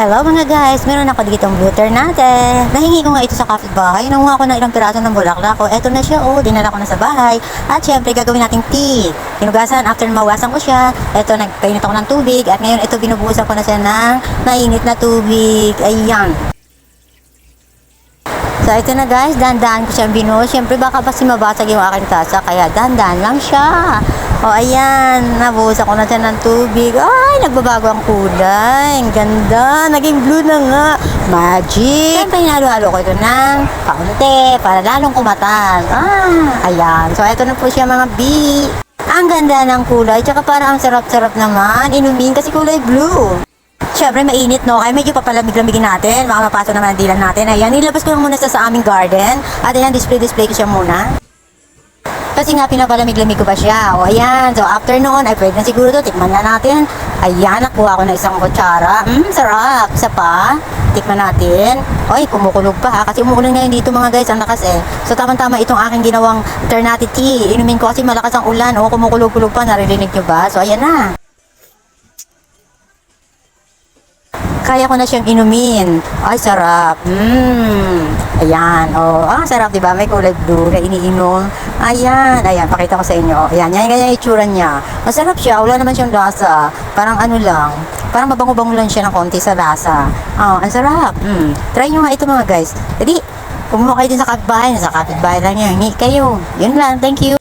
Hello mga guys, meron ako ditong bluter natin. Nahingi ko nga ito sa kapitbahay. Nanguha ko ng ilang piraso ng bulaklak ko. Eto na siya, oh, dinala ko na sa bahay. At syempre, gagawin nating tea. Hinugasan, after mawasan ko siya, eto, nagpainit ako ng tubig. At ngayon, ito, binubuhusan ko na siya ng mainit na tubig. Ayan. So, ito na guys, dandan ko siyang binuhos. Siyempre, baka kasi mabasag yung aking tasa, kaya dandan lang siya. O, ayan, nabuhusan ko na siya ng tubig. Ay, nagbabago ang kulay. Ang ganda. Naging blue na nga. Magic. Siyempre, hinalo-halo ko ito ng kaunti para lalong kumatan. Ah, ayan. So, ito na po siya mga B. Ang ganda ng kulay, tsaka parang ang sarap-sarap naman. Inumin kasi kulay blue. Siyempre, mainit, no? Ay, medyo papalamig-lamigin natin. Baka mapasok naman ang dilan natin. Ayan, nilabas ko muna sa, sa aming garden. At ayan, display-display ko siya muna. Kasi nga, pinapalamig-lamig ko pa siya. O, ayan. So, after noon, ay pwede na siguro to. Tikman na natin. Ayan, nakuha ko na isang kutsara. Mmm, sarap. Isa pa. Tikman natin. Oy, kumukulog pa ha. Kasi umuulan ngayon dito mga guys. Ang lakas eh. So, tama-tama itong aking ginawang alternative tea. Inumin ko kasi malakas ang ulan. O, kumukulog-kulog pa. Naririnig nyo ba? So, ayan na. Kaya ko na siyang inumin. Ay, sarap. Mmm. Ayan. Oh, ah, sarap, di ba? May kulay blue na iniinom. Ayan. Ayan, pakita ko sa inyo. Ayan, yan, ganyan itsura niya. Masarap siya. Wala naman siyang lasa. Parang ano lang. Parang mabango-bango lang siya ng konti sa lasa. Ah, ang sarap. Mm. Try nyo nga ito mga guys. Jadi, kumuha kayo din sa kapitbahay. Sa kapitbahay lang nyo. Hingi kayo. Yun lang. Thank you.